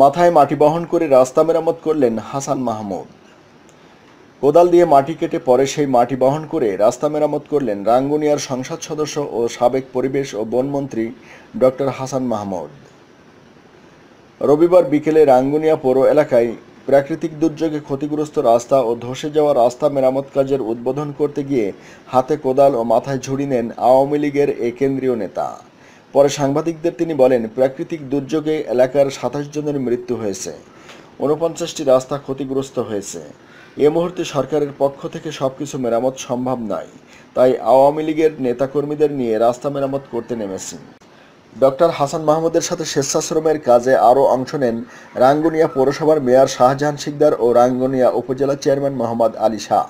মাথায় মাটি বহন করে রাস্তা মেরামত করলেন হাসান মাহমুদ। কোদাল দিয়ে মাটি কেটে পরে সেই মাটি বহন করে রাস্তা মেরামত করলেন রাঙ্গুনিয়ার সংসদ সদস্য ও সাবেক পরিবেশ ও বনমন্ত্রী ডক্টর হাসান মাহমুদ। রবিবার বিকেলে রাঙ্গুনিয়া পৌর এলাকায় প্রাকৃতিক দুর্যোগে ক্ষতিগ্রস্ত রাস্তা ও ধসে যাওয়া রাস্তা মেরামত কাজের উদ্বোধন করতে গিয়ে হাতে কোদাল ও মাথায় ঝুড়ি নেন আওয়ামী লীগের এ কেন্দ্রীয় নেতা। পরে সাংবাদিকদের তিনি বলেন, প্রাকৃতিক দুর্যোগে এলাকার সাতাশ জনের মৃত্যু হয়েছে, ঊনপঞ্চাশটি রাস্তা ক্ষতিগ্রস্ত হয়েছে। এ মুহূর্তে সরকারের পক্ষ থেকে সবকিছু মেরামত সম্ভব নয়, তাই আওয়ামী লীগের নেতাকর্মীদের নিয়ে রাস্তা মেরামত করতে নেমেছি ডক্টর হাসান মাহমুদের সাথে স্বেচ্ছাশ্রমের কাজে আরও অংশ নেন রাঙ্গুনিয়া পৌরসভার মেয়র শাহজাহান শিকদার ও রাঙ্গুনিয়া উপজেলা চেয়ারম্যান মোহাম্মদ আলী শাহ।